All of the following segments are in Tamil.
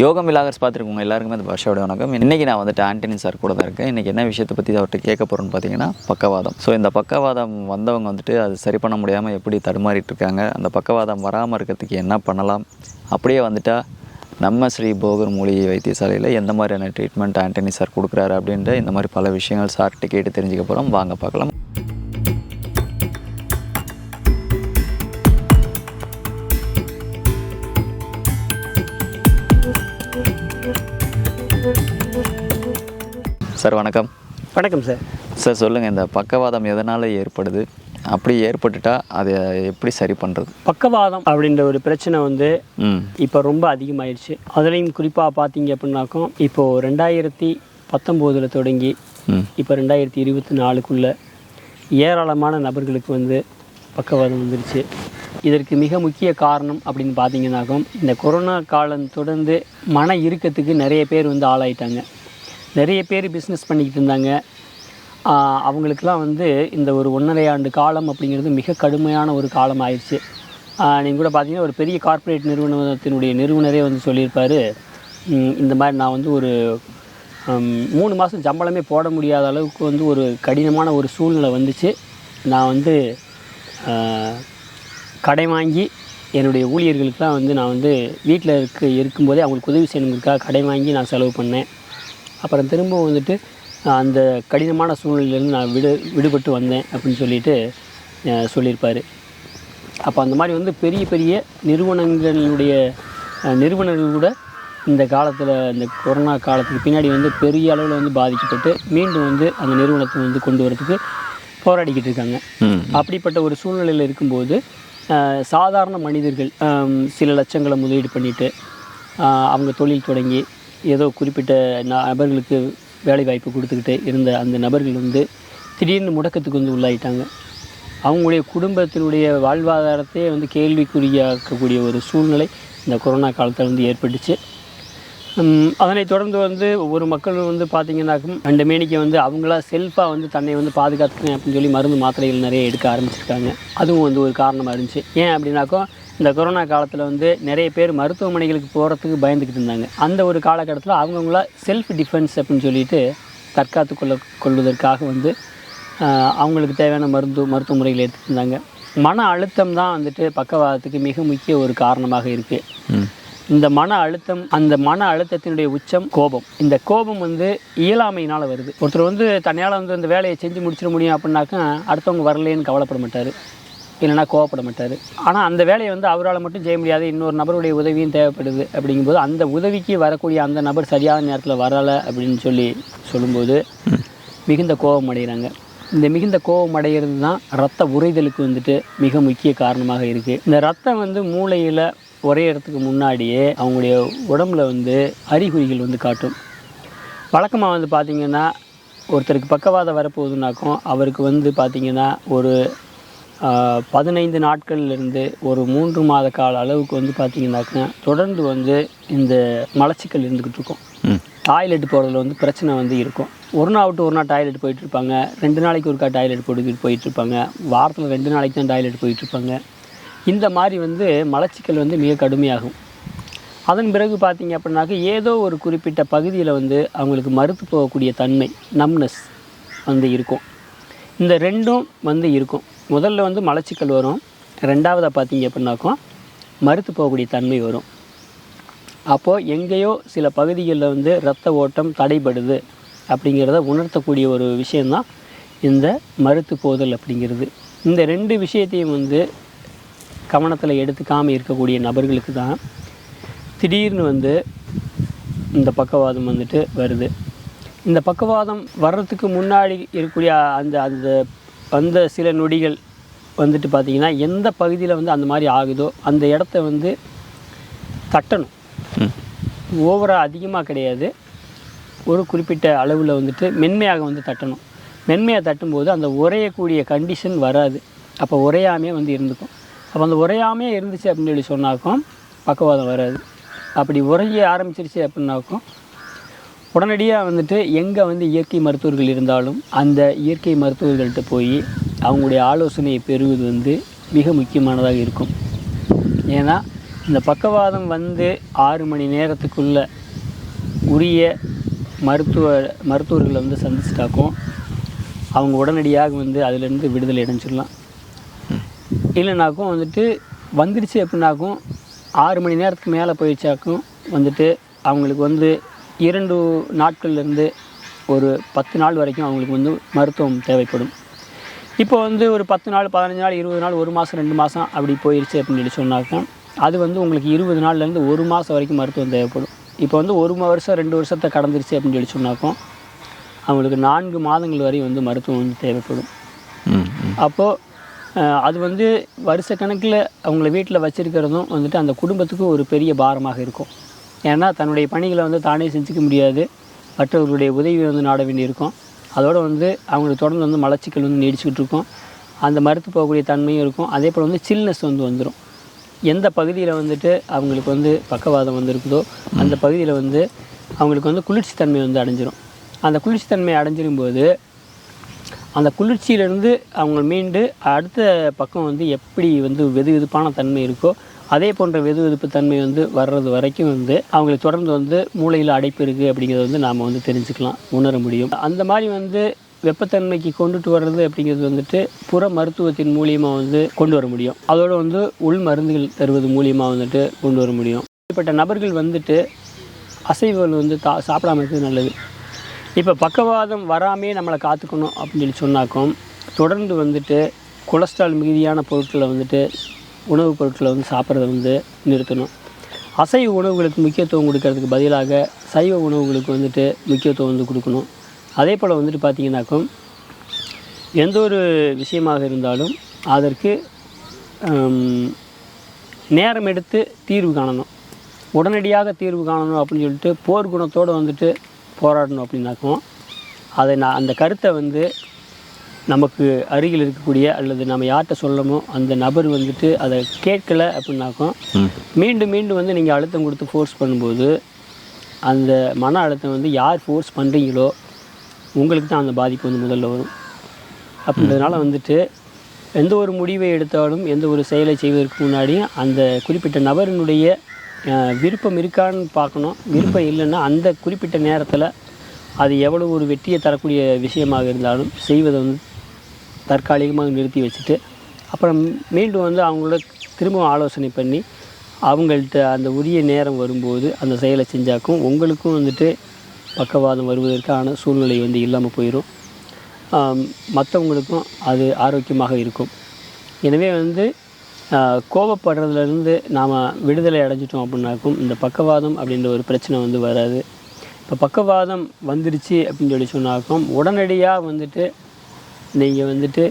யோகம் விலாகர்ஸ் பார்த்துருக்கோங்க எல்லாருக்குமே அந்த பாஷாவோட வணக்கம். இன்றைக்கி நான் வந்துட்டு ஆண்டனி சார் கூட தான் இருக்கேன். இன்றைக்கி என்ன விஷயத்தை பற்றி அவர்கிட்ட கேட்க போகிறோன்னு பார்த்தீங்கன்னா பக்கவாதம். ஸோ இந்த பக்கவாதம் வந்தவங்க வந்துட்டு அது சரி பண்ண முடியாமல் எப்படி தடுமாறிட்டு இருக்காங்க அந்த பக்கவாதம் வராமல் இருக்கிறதுக்கு என்ன பண்ணலாம் அப்படியே வந்துட்டால் நம்ம ஸ்ரீ போகர் மூலிகை வைத்தியசாலையில் எந்த மாதிரியான ட்ரீட்மெண்ட் ஆண்டனி சார் கொடுக்குறாரு அப்படின்ற இந்த மாதிரி பல விஷயங்கள் சார்கிட்ட கேட்டு தெரிஞ்சுக்க போகிறோம் வாங்க பார்க்கலாம். சார் வணக்கம். வணக்கம் சார். சார் சொல்லுங்கள் இந்த பக்கவாதம் எதனால் ஏற்படுது? அப்படி ஏற்பட்டுட்டா அதை எப்படி சரி பண்ணுறது பக்கவாதம் அப்படின்ற ஒரு பிரச்சனை வந்து இப்போ ரொம்ப அதிகமாயிடுச்சு. அதுலேயும் குறிப்பாக பார்த்தீங்க அப்படின்னாக்கும் இப்போது ரெண்டாயிரத்தி பத்தொம்போதில் தொடங்கி இப்போ ரெண்டாயிரத்தி இருபத்தி நாலுக்குள்ளே ஏராளமான நபர்களுக்கு வந்து பக்கவாதம் வந்துருச்சு. இதற்கு மிக முக்கிய காரணம் அப்படின்னு பார்த்தீங்கன்னாக்கும் இந்த கொரோனா காலம் தொடர்ந்து மன இறுக்கத்துக்கு நிறைய பேர் வந்து ஆளாயிட்டாங்க. நிறைய பேர் பிஸ்னஸ் பண்ணிக்கிட்டு இருந்தாங்க. அவங்களுக்கெல்லாம் வந்து இந்த ஒரு ஒன்றரை ஆண்டு காலம் அப்படிங்கிறது மிக கடுமையான ஒரு காலம் ஆயிடுச்சு. நீங்கள் கூட பார்த்தீங்கன்னா ஒரு பெரிய கார்ப்பரேட் நிறுவனத்தினுடைய நிறுவனரே வந்து சொல்லியிருப்பார். இந்த மாதிரி நான் வந்து ஒரு மூணு மாதம் சம்பளமே போட முடியாத அளவுக்கு வந்து ஒரு கடினமான ஒரு சூழ்நிலை வந்துச்சு. நான் வந்து கடை வாங்கி என்னுடைய ஊழியர்களுக்கெல்லாம் வந்து நான் வந்து வீட்டில் இருக்க இருக்கும்போதே அவங்களுக்கு உதவி செய்யணுங்கிறதுக்காக கடை வாங்கி நான் செலவு பண்ணேன். அப்புறம் திரும்பவும் வந்துட்டு அந்த கடினமான சூழ்நிலையிலேருந்து நான் விடு விடுபட்டு வந்தேன் அப்படின்னு சொல்லிட்டு சொல்லியிருப்பார். அப்போ அந்த மாதிரி வந்து பெரிய பெரிய நிறுவனங்களுடைய நிறுவனர்கள் கூட இந்த காலத்தில் இந்த கொரோனா காலத்துக்கு பின்னாடி வந்து பெரிய அளவில் வந்து பாதிக்கப்பட்டு மீண்டும் வந்து அந்த நிறுவனத்தை வந்து கொண்டு வரதுக்கு போராடிக்கிட்டு இருக்காங்க. அப்படிப்பட்ட ஒரு சூழ்நிலையில் இருக்கும்போது சாதாரண மனிதர்கள் சில லட்சங்களை முதலீடு பண்ணிட்டு ஆஹ், அவங்க தொழில் தொடங்கி ஏதோ குறிப்பிட்ட ந- நபர்களுக்கு வேலை வாய்ப்பு கொடுத்துக்கிட்டு இருந்த அந்த நபர்கள் வந்து திடீர்னு முடக்கத்துக்கு வந்து உள்ளாயிட்டாங்க. அவங்களுடைய குடும்பத்தினுடைய வாழ்வாதாரத்தையே வந்து கேள்விக்குறியாக்கக்கூடிய ஒரு சூழ்நிலை இந்த கொரோனா காலத்தில் வந்து ஏற்பட்டுச்சு. அதனைத் தொடர்ந்து வந்து ஒவ்வொரு மக்களும் வந்து பார்த்தீங்கன்னாக்கும் ரெண்டு மேனிக்கு வந்து அவங்களா செல்ஃபாக வந்து தன்னை வந்து பாதுகாத்துக்கணும் அப்படின்னு சொல்லி மருந்து மாத்திரைகள் நிறைய எடுக்க ஆரம்பிச்சிருக்காங்க. அதுவும் வந்து ஒரு காரணமாக இருந்துச்சு. ஏன் அப்படின்னாக்கோ இந்த கொரோனா காலத்தில் வந்து நிறைய பேர் மருத்துவமனைகளுக்கு போகிறதுக்கு பயந்துக்கிட்டு இருந்தாங்க. அந்த ஒரு காலகட்டத்தில் அவங்கவுங்களா செல்ஃப் டிஃபென்ஸ் அப்படின்னு சொல்லிட்டு தற்காத்து கொள்ள கொள்வதற்காக வந்து அவங்களுக்கு தேவையான மருந்து மருத்துவ முறைகளை எடுத்துட்டு இருந்தாங்க. மன அழுத்தம் தான் வந்துட்டு பக்கவாதத்துக்கு மிக முக்கிய ஒரு காரணமாக இருக்குது இந்த மன அழுத்தம் அந்த மன அழுத்தத்தினுடைய உச்சம் கோபம். இந்த கோபம் வந்து இயலாமையினால் வருது. ஒருத்தர் வந்து தன்னையால் வந்து இந்த வேலையை செஞ்சு முடிச்சிட முடியும் அப்படின்னாக்கா அடுத்தவங்க வரலேன்னு கவலைப்பட மாட்டார். இல்லைன்னா கோவப்பட மாட்டார். ஆனால் அந்த வேலையை வந்து அவரால் மட்டும் செய்ய முடியாது. இன்னொரு நபருடைய உதவியும் தேவைப்படுது அப்படிங்கும்போது அந்த உதவிக்கு வரக்கூடிய அந்த நபர் சரியான நேரத்தில் வரலை அப்படின்னு சொல்லி சொல்லும்போது மிகுந்த கோபம் அடைகிறாங்க. இந்த மிகுந்த கோபம் அடைகிறது தான் ரத்த உறைதலுக்கு வந்துட்டு மிக முக்கிய காரணமாக இருக்குது இந்த ரத்தம் வந்து மூளையில் உரையறதுக்கு முன்னாடியே அவங்களுடைய உடம்புல வந்து அறிகுறிகள் வந்து காட்டும். வழக்கமாக வந்து பார்த்திங்கன்னா ஒருத்தருக்கு பக்கவாதம் வரப்போகுதுனாக்கும் அவருக்கு வந்து பார்த்திங்கன்னா ஒரு பதினைந்து நாட்கள்லேருந்து ஒரு மூன்று மாத கால அளவுக்கு வந்து பார்த்திங்கனாக்கா தொடர்ந்து வந்து இந்த மலச்சிக்கல் இருந்துக்கிட்டு இருக்கும். டாய்லெட் போகிறதுல வந்து பிரச்சனை வந்து இருக்கும். ஒரு நாள் விட்டு ஒரு நாள் டாய்லெட் போயிட்டு இருப்பாங்க. ரெண்டு நாளைக்கு ஒருக்கா டாய்லெட் போட்டுக்கிட்டு போயிட்டு இருப்பாங்க. வாரத்தில் ரெண்டு நாளைக்கு தான் டாய்லெட் போயிட்டு இருப்பாங்க. இந்த மாதிரி வந்து மலச்சிக்கல் வந்து மிக கடுமையாகும். அதன் பிறகு பார்த்தீங்க அப்படின்னாக்க ஏதோ ஒரு குறிப்பிட்ட பகுதியில் வந்து அவங்களுக்கு மறுத்து போகக்கூடிய தன்மை நம்னஸ் வந்து இருக்கும். இந்த ரெண்டும் வந்து இருக்கும். முதல்ல வந்து மலச்சிக்கல் வரும். ரெண்டாவதாக பார்த்தீங்க அப்படின்னாக்கும் மறுத்து போகக்கூடிய தன்மை வரும். அப்போது எங்கேயோ சில பகுதிகளில் வந்து இரத்த ஓட்டம் தடைபடுது அப்படிங்கிறத உணர்த்தக்கூடிய ஒரு விஷயந்தான் இந்த மறுத்து போதல் அப்படிங்கிறது. இந்த ரெண்டு விஷயத்தையும் வந்து கவனத்தில் எடுத்துக்காமல் இருக்கக்கூடிய நபர்களுக்கு தான் திடீர்னு வந்து இந்த பக்கவாதம் வந்துட்டு வருது. இந்த பக்கவாதம் வர்றதுக்கு முன்னாடி இருக்கக்கூடிய அந்த அந்த அந்த சில நொடிகள் வந்துட்டு பார்த்திங்கன்னா எந்த பகுதியில் வந்து அந்த மாதிரி ஆகுதோ அந்த இடத்த வந்து தட்டணும். ஓவராக அதிகமாக கிடையாது. ஒரு குறிப்பிட்ட அளவில் வந்துட்டு மென்மையாக வந்து தட்டணும். மென்மையாக தட்டும்போது அந்த உறையக்கூடிய கண்டிஷன் வராது. அப்போ உறையாமே வந்து இருந்துக்கும். அப்போ அந்த உறையாமே இருந்துச்சு அப்படின்னு சொல்லி சொன்னாக்கும் பக்கவாதம் வராது. அப்படி உறைய ஆரம்பிச்சிருச்சு அப்படின்னாக்கும் உடனடியாக வந்துட்டு எங்கே வந்து இயற்கை மருத்துவர்கள் இருந்தாலும் அந்த இயற்கை மருத்துவர்கள்ட்ட போய் அவங்களுடைய ஆலோசனையை பெறுவது வந்து மிக முக்கியமானதாக இருக்கும். ஏன்னா இந்த பக்கவாதம் வந்து ஆறு மணி நேரத்துக்குள்ள உரிய மருத்துவ மருத்துவர்களை வந்து சந்திச்சிட்டாக்கும் அவங்க உடனடியாக வந்து அதிலேருந்து விடுதலை அடைஞ்சிடலாம். இல்லைனாக்கும் வந்துட்டு வந்துடுச்சு அப்படின்னாக்கும் ஆறு மணி நேரத்துக்கு மேலே போயிடுச்சாக்கும் வந்துட்டு அவங்களுக்கு வந்து இரண்டு நாட்கள்லேருந்து ஒரு பத்து நாள் வரைக்கும் அவங்களுக்கு வந்து மருத்துவம் தேவைப்படும். இப்போ வந்து ஒரு பத்து நாள் பதினஞ்சு நாள் இருபது நாள் ஒரு மாதம் ரெண்டு மாதம் அப்படி போயிடுச்சு அப்படின்னு சொல்லி சொன்னாக்கா அது வந்து உங்களுக்கு இருபது நாள்லேருந்து ஒரு மாதம் வரைக்கும் மருத்துவம் தேவைப்படும். இப்போ வந்து ஒரு வருஷம் ரெண்டு வருஷத்தை கடந்துருச்சு அப்படின்னு சொல்லி சொன்னாக்கும் அவங்களுக்கு நான்கு மாதங்கள் வரை வந்து மருத்துவம் வந்து தேவைப்படும். அப்போது அது வந்து வருஷ கணக்கில் அவங்கள வீட்டில் வச்சிருக்கிறதும் வந்துட்டு அந்த குடும்பத்துக்கு ஒரு பெரிய பாரமாக இருக்கும். ஏன்னா தன்னுடைய பணிகளை வந்து தானே செஞ்சுக்க முடியாது. மற்றவர்களுடைய உதவியை வந்து நாட வேண்டியிருக்கும். அதோடு வந்து அவங்களுக்கு தொடர்ந்து வந்து மலச்சிக்கல் வந்து நீடிச்சுக்கிட்டு இருக்கும். அந்த மறுத்து போகக்கூடிய தன்மையும் இருக்கும். அதே போல் வந்து சில்னஸ் வந்து வந்துடும் எந்த பகுதியில் வந்துட்டு அவங்களுக்கு வந்து பக்கவாதம் வந்திருக்குதோ அந்த பகுதியில் வந்து அவங்களுக்கு வந்து குளிர்ச்சி தன்மை வந்து அடைஞ்சிரும். அந்த குளிர்ச்சி தன்மை அடைஞ்சிரும்போது அந்த குளிர்ச்சியிலேருந்து அவங்க மீண்டு அடுத்த பக்கம் வந்து எப்படி வந்து வெது வெதுப்பான தன்மை இருக்கோ அதே போன்ற வெது வெதுப்பு தன்மை வந்து வர்றது வரைக்கும் வந்து அவங்களுக்கு தொடர்ந்து வந்து மூளையில் அடைப்பு இருக்குது அப்படிங்கிறத வந்து நாம் வந்து தெரிஞ்சுக்கலாம் உணர முடியும். அந்த மாதிரி வந்து வெப்பத்தன்மைக்கு கொண்டுட்டு வர்றது அப்படிங்கிறது வந்துட்டு புற மருத்துவத்தின் மூலியமாக வந்து கொண்டு வர முடியும். அதோடு வந்து உள் மருந்துகள் தருவது மூலியமாக வந்துட்டு கொண்டு வர முடியும். இப்பட்ட நபர்கள் வந்துட்டு அசைவுகள் வந்து தா சாப்பிடாம இருக்கிறது நல்லது. இப்போ பக்கவாதம் வராமே நம்மளை காத்துக்கணும் அப்படின்னு சொல்லி சொன்னாக்கும் தொடர்ந்து வந்துட்டு கொலஸ்ட்ரால் மிகுதியான பொருட்களை வந்துட்டு உணவுப் பொருட்களை வந்து சாப்பிட்றத வந்து நிறுத்தணும். அசைவ உணவுகளுக்கு முக்கியத்துவம் கொடுக்கறதுக்கு பதிலாக சைவ உணவுகளுக்கு வந்துட்டு முக்கியத்துவம் வந்து கொடுக்கணும். அதே போல் வந்துட்டு பார்த்திங்கனாக்கும் எந்த ஒரு விஷயமாக இருந்தாலும் அதற்கு நேரம் எடுத்து தீர்வு காணணும். உடனடியாக தீர்வு காணணும் அப்படின்னு சொல்லிட்டு போர் குணத்தோடு வந்துட்டு போராடணும் அப்படின்னாக்கும் அதை நான் அந்த கருத்தை வந்து நமக்கு அருகில் இருக்கக்கூடிய அல்லது நம்ம யார்கிட்ட சொல்லமோ அந்த நபர் வந்துட்டு அதை கேட்கல அப்படின்னாக்கும் மீண்டும் மீண்டும் வந்து நீங்கள் அழுத்தம் கொடுத்து ஃபோர்ஸ் பண்ணும்போது அந்த மன அழுத்தம் வந்து யார் ஃபோர்ஸ் பண்ணுறீங்களோ உங்களுக்கு தான் அந்த பாதிப்பு வந்து முதல்ல வரும். அப்படின்றதுனால வந்துட்டு எந்த ஒரு முடிவை எடுத்தாலும் எந்த ஒரு செயலை செய்வதற்கு முன்னாடியும் அந்த குறிப்பிட்ட நபரினுடைய விருப்பம் இருக்கான்னு பார்க்கணும். விருப்பம் இல்லைன்னா அந்த குறிப்பிட்ட நேரத்தில் அது எவ்வளோ ஒரு வெற்றியை தரக்கூடிய விஷயமாக இருந்தாலும் செய்வதை வந்து தற்காலிகமாக நிறுத்தி வச்சுட்டு அப்புறம் மீண்டும் வந்து அவங்களோட திரும்பவும் ஆலோசனை பண்ணி அவங்கள்ட்ட அந்த உரிய நேரம் வரும்போது அந்த செயலை செஞ்சாக்கும் உங்களுக்கும் வந்துட்டு பக்கவாதம் வருவதற்கான சூழ்நிலை வந்து இல்லாமல் போயிடும். மற்றவங்களுக்கும் அது ஆரோக்கியமாக இருக்கும். எனவே வந்து கோபப்படுறதுலேருந்து நாம் விடுதலை அடைஞ்சிட்டோம் அப்படின்னாக்கும் இந்த பக்கவாதம் அப்படின்ற ஒரு பிரச்சனை வந்து வராது. இப்போ பக்கவாதம் வந்துருச்சு அப்படின்னு சொல்லி சொன்னாக்கும் உடனடியாக வந்துட்டு நீங்கள் வந்துட்டு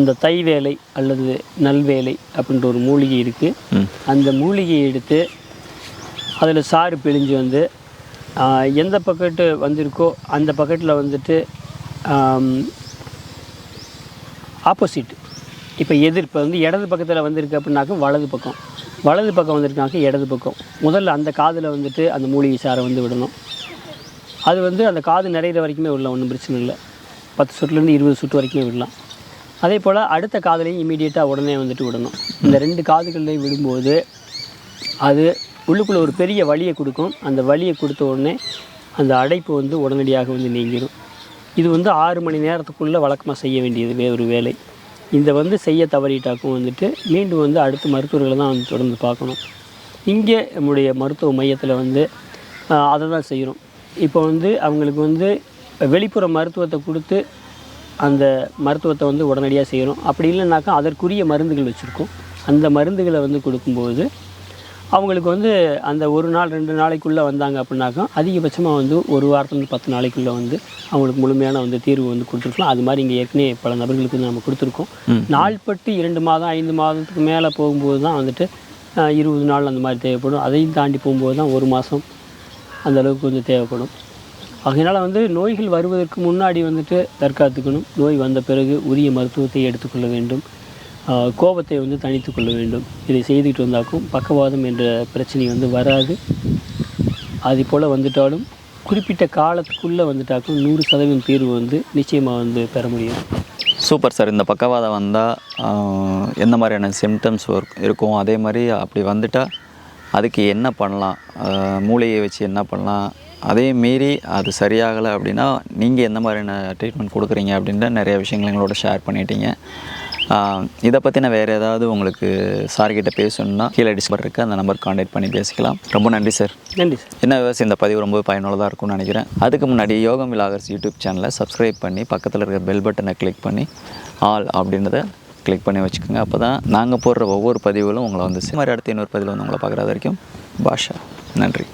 இந்த தை வேலை அல்லது நல்வேலை அப்படின்ற ஒரு மூலிகை இருக்குது அந்த மூலிகையை எடுத்து அதில் சாறு பிழிஞ்சு வந்து எந்த பக்கெட்டு வந்திருக்கோ அந்த பக்கெட்டில் வந்துட்டு ஆப்போசிட் இப்போ எதிர் இப்போ வந்து இடது பக்கத்தில் வந்திருக்கு அப்படின்னாக்க வலது பக்கம். வலது பக்கம் வந்திருக்காக்க இடது பக்கம். முதல்ல அந்த காதில் வந்துட்டு அந்த மூலிகை சாறை வந்து விடணும். அது வந்து அந்த காது நிறையிற வரைக்குமே விடலாம் ஒன்றும் பிரச்சனை இல்லை. பத்து சொட்டுலேருந்து இருபது சொட்டு வரைக்கும் விடலாம். அதே போல் அடுத்த காதுலையும் இமீடியட்டாக உடனே வந்துட்டு விடணும். இந்த ரெண்டு காதுகள்லையும் விடும்போது அது உள்ளுக்குள்ளே ஒரு பெரிய வலியை கொடுக்கும். அந்த வலியை கொடுத்த உடனே அந்த அடைப்பு வந்து உடனடியாக வந்து நீங்கிடும் இது வந்து ஆறு மணி நேரத்துக்குள்ளே வழக்கமாக செய்ய வேண்டியது வே ஒரு வேலை. இந்த வந்து செய்ய தவறிட்டாக்கும் வந்துட்டு மீண்டும் வந்து அடுத்த மருத்துவர்களை தான் வந்து தொடர்ந்து பார்க்கணும். இங்கே நம்முடைய மருத்துவ மையத்தில் வந்து அதை தான் செய்கிறோம் இப்போ வந்து அவங்களுக்கு வந்து வெளிப்புற மருத்துவத்தை கொடுத்து அந்த மருத்துவத்தை வந்து உடனடியாக செய்கிறோம் அப்படி இல்லைனாக்கா அதற்குரிய மருந்துகள் வச்சுருக்கோம். அந்த மருந்துகளை வந்து கொடுக்கும்போது அவங்களுக்கு வந்து அந்த ஒரு நாள் ரெண்டு நாளைக்குள்ளே வந்தாங்க அப்படின்னாக்கா அதிகபட்சமாக வந்து ஒரு வாரத்துலேருந்து பத்து நாளைக்குள்ளே வந்து அவங்களுக்கு முழுமையான வந்து தீர்வு வந்து கொடுத்துருக்கலாம். அது மாதிரி இங்கே ஏற்கனவே பல நபர்களுக்கு வந்து நம்ம கொடுத்துருக்கோம். நாள்பட்டு இரண்டு மாதம் ஐந்து மாதத்துக்கு மேலே போகும்போது தான் வந்துட்டு இருபது நாள் அந்த மாதிரி தேவைப்படும். அதையும் தாண்டி போகும்போது தான் ஒரு மாதம் அந்த அளவுக்கு வந்து தேவைப்படும். அதனால் வந்து நோய்கள் வருவதற்கு முன்னாடி வந்துட்டு தற்காத்துக்கணும். நோய் வந்த பிறகு உரிய மருத்துவத்தை எடுத்துக்கொள்ள வேண்டும். கோபத்தை வந்து தனித்து கொள்ள வேண்டும். இதை செய்துக்கிட்டு வந்தாக்கும் பக்கவாதம் என்ற பிரச்சனை வந்து வராது. அது போல் வந்துட்டாலும் குறிப்பிட்ட காலத்துக்குள்ளே வந்துட்டாக்கும் நூறு சதவீதம் தீர்வு வந்து நிச்சயமாக வந்து பெற முடியும். Super sir. இந்த பக்கவாதம் வந்தால் எந்த மாதிரியான சிம்டம்ஸ் இருக்கும்? அதே மாதிரி அப்படி வந்துட்டால் அதுக்கு என்ன பண்ணலாம்? மூளையை வச்சு என்ன பண்ணலாம்? அதே மீறி அது சரியாகலை அப்படின்னா நீங்கள் எந்த மாதிரியான ட்ரீட்மெண்ட் கொடுக்குறீங்க அப்படின்ற நிறைய விஷயங்கள் எங்களோட ஷேர் பண்ணிட்டீங்க. இதை பற்றின வேறு ஏதாவது உங்களுக்கு சார்கிட்ட பேசணுன்னா கீழே டிஸ்பர் இருக்குது அந்த நம்பர் காண்டாக்ட் பண்ணி பேசிக்கலாம். ரொம்ப நன்றி சார் நன்றி சார் என்ன விவசாயம் இந்த பதிவு ரொம்ப பயனுள்ளதாக இருக்கும்னு நினைக்கிறேன். அதுக்கு முன்னாடி யோகம் விலாகர்ஸ் யூடியூப் சேனலை சப்ஸ்கிரைப் பண்ணி பக்கத்தில் இருக்கிற பெல் பட்டனை கிளிக் பண்ணி ஆல் அப்படின்றத கிளிக் பண்ணி வச்சுக்கோங்க. அப்போ தான் நாங்கள் போடுற ஒவ்வொரு பதிவுகளும் உங்களை வந்து. மாதிரி அடுத்த இன்னொரு பதிவில் வந்து உங்களை பார்க்குறது வரைக்கும் பாஷா. நன்றி.